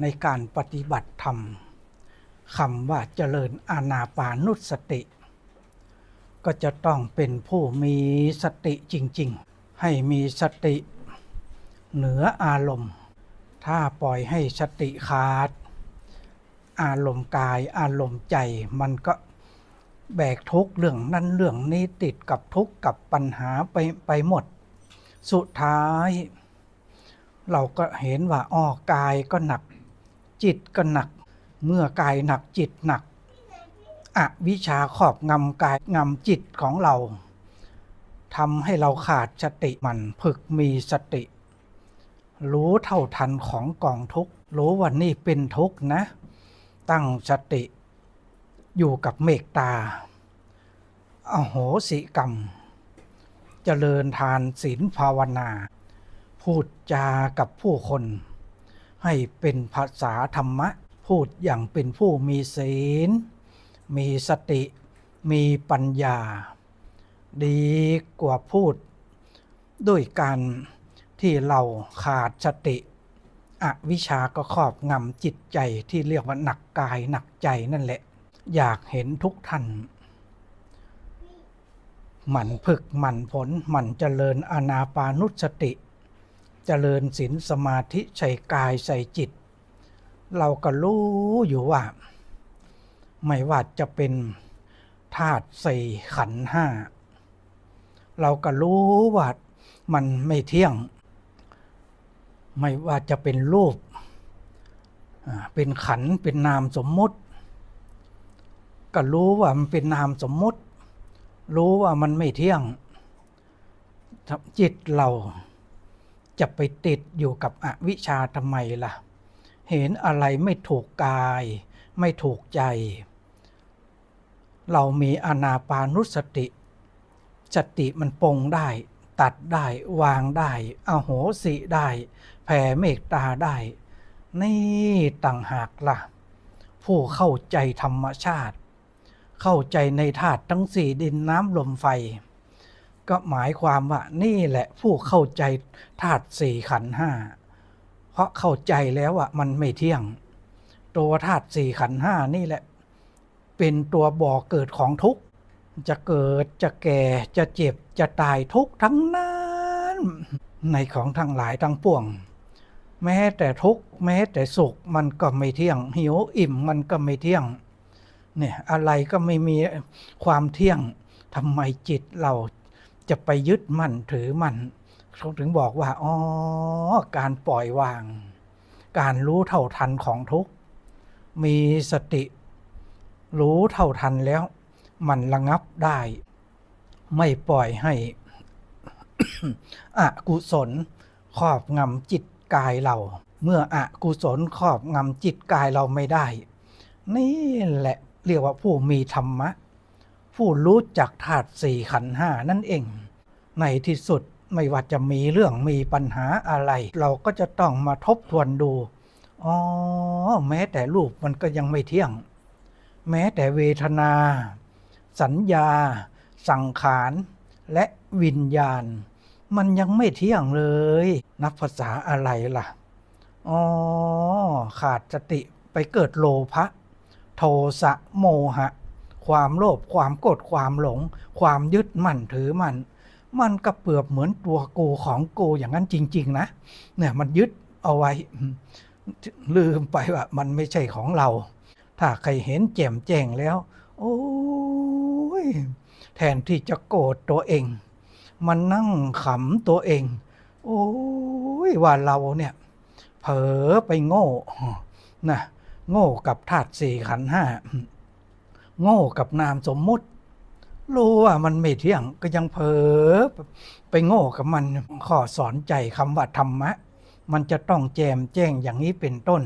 ในการปฏิบัติธรรมคำว่าเจริญอานาปานุสติ ก็จะต้องเป็นผู้มีสติจริง ๆ ให้มีสติ เหนืออารมณ์ ถ้าปล่อยให้สติขาด อารมณ์กายอารมณ์ใจมันก็แบกทุกข์เรื่องนั้นเรื่องนี้ติดกับทุกข์กับปัญหาไปไปหมด สุดท้าย เราก็เห็นว่าอ้อกายก็หนัก จิตก็หนัก เมื่อกายหนักจิตหนักอวิชชาครอบงำกายงำจิตของเราทำให้เราขาดสติมันฝึกมีสติ รู้เท่าทันของกองทุกรู้ว่านี่เป็นทุกนะ ตั้งสติ อยู่กับเมตตาอโหสิกรรมเจริญทานศีลภาวนา พูดจากับผู้คน ให้เป็นภาษาธรรมะ พูดอย่างเป็นผู้มีศีล มีสติ มีปัญญา ดีกว่าพูด ด้วยการที่เราขาดสติ อวิชาก็ครอบงำจิตใจที่เรียกว่าหนักกายหนักใจนั่นแหละ อยากเห็นทุกท่านหมั่นฝึกหมั่นผลหมั่นเจริญอนาปานุสติ เจริญศีลสมาธิใส่กายใส่จิต เราก็รู้อยู่ว่า ไม่ว่าจะเป็นธาตุใส่ขันห้า เราก็รู้ว่ามันไม่เที่ยง ไม่ว่าจะเป็นรูป เป็นขันเป็นนามสมมุติ ก็รู้ว่ามันเป็นนามสมมุติ รู้ว่ามันไม่เที่ยงจิตเรา จะไปติดอยู่กับอวิชชาทำไมล่ะ เห็นอะไรไม่ถูกกาย ไม่ถูกใจ เรามีอนาปานุสติ สติมันปรงได้ ตัดได้วางได้อโหสิได้ แผ่เมตตาได้ นี่ต่างหากล่ะ ผู้เข้าใจธรรมชาติ เข้าใจในธาตุทั้งสี่ดินน้ำลมไฟ ก็หมายความว่านี่แหละผู้เข้าใจธาตุสี่ขันห้าเพราะเข้าใจแล้วว่ามันไม่เที่ยง ตัวธาตุสี่ขันห้านี่แหละ เป็นตัวบ่อเกิดของทุกข์จะเกิดจะแก่จะเจ็บจะตายทุกทั้งนั้นในของทั้งหลายทั้งปวง แม้แต่ทุกแม้แต่สุขมันก็ไม่เที่ยง หิวอิ่มมันก็ไม่เที่ยงเนี่ยอะไรก็ไม่มีความเที่ยงทำไมจิตเรา จะไปยึดมั่นถือมั่นเขาถึงบอกว่าอ๋อการปล่อยวาง การรู้เท่าทันของทุก มีสติ รู้เท่าทันแล้ว มันระงับได้ ไม่ปล่อยให้อกุศลครอบงำจิตกายเรา เมื่ออกุศลครอบงำจิตกายเราไม่ได้ นี่แหละเรียกว่าผู้มีธรรมะ ผู้รู้จักธาตุสี่ขันห้านั่นเอง ในที่สุดไม่ว่าจะมีเรื่องมีปัญหาอะไร เราก็จะต้องมาทบทวนดู อ๋อ แม้แต่รูปมันก็ยังไม่เที่ยง แม้แต่เวทนา สัญญา สังขารและวิญญาณ มันยังไม่เที่ยงเลย นับภาษาอะไรล่ะ อ๋อ ขาดสติไปเกิดโลภะโทสะโมหะ ความโลภความโกรธความหลง ความยึดมั่นถือมั่นมันก็เปรียบเหมือนตัวกูของกูอย่างนั้นจริง ๆ นะเนี่ยมันยึดเอาไว้ ลืมไปว่า มันไม่ใช่ของเรา ถ้าใครเห็นแจ่มแจ้งแล้ว โอ้ยแทนที่จะโกรธตัวเอง มันนั่งขำตัวเอง โอ้ยว่าเราเนี่ย เผลอไปโง่นะโง่กับธาตุสี่ขันห้า โง่กับนามสมมุติ รู้ว่ามันไม่เที่ยงก็ยังเผลอไปโง่กับมันข้อสอนใจคำว่าธรรมะ มันจะต้องแจมแจ้งอย่างนี้เป็นต้น